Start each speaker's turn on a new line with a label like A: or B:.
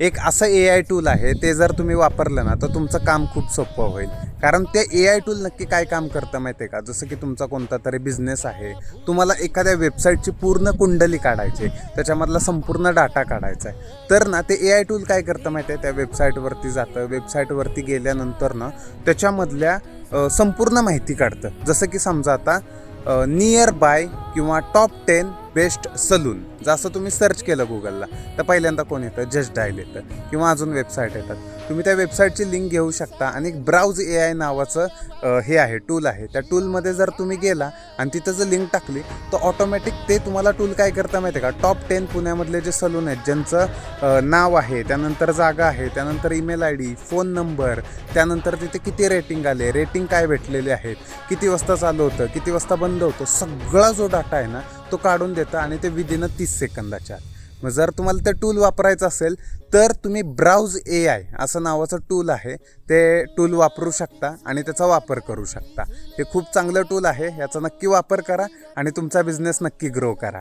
A: एक असं ए I tool आहे ते जर तुम्ही वापरलं ना तर तुमचं काम खूप सोपं होईल. कारण ते ए आय टूल नक्की काय काम करतं माहिती आहे का? जसं की तुमचा कोणता तरी बिझनेस आहे तुम्हाला एखाद्या वेबसाईटची पूर्ण कुंडली काढायची आहे, त्याच्यामधला संपूर्ण डाटा काढायचा आहे. तर ना ते ए आय टूल काय करतं माहिती आहे त्या वेबसाईटवरती जातं. वेबसाईटवरती गेल्यानंतर ना त्याच्यामधल्या संपूर्ण माहिती काढतं. जसं की समजा आता नियर बाय किंवा टॉप टेन बेस्ट सलून जसं तुम्ही सर्च केलं गुगलला तर पहिल्यांदा कोण येतं? जस्ट डायल येतं. किंवा अजून वेबसाईट येतात. तुम्ही त्या वेबसाईटची लिंक घेऊ शकता. आणि ब्राउज ए आय नावाचं हे आहे टूल आहे. त्या टूलमध्ये जर तुम्ही गेला आणि तिथं जर लिंक टाकली तर ऑटोमॅटिक ते तुम्हाला टूल काय करता माहिती आहे का? टॉप टेन पुण्यामधले जे सलून आहेत ज्यांचं नाव आहे त्यानंतर जागा आहे त्यानंतर email I D phone number त्यानंतर तिथे किती रेटिंग आले रेटिंग काय भेटलेले आहेत किती वाजता चालू होतं किती वाजता बंद होतं सगळा जो डाटा आहे ना तो काढून देतं आणि ते विदिन अ तीस सेकंदाच्या आत. मग जर तुम्हाला ते टूल वापरायचं असेल तर तुम्ही ब्राउज ए आय असं नावाचं टूल आहे. ते टूल वापरू शकता आणि त्याचा वापर करू शकता. हे खूप चांगलं टूल आहे. याचा नक्की वापर करा आणि तुमचा बिझनेस नक्की ग्रो करा.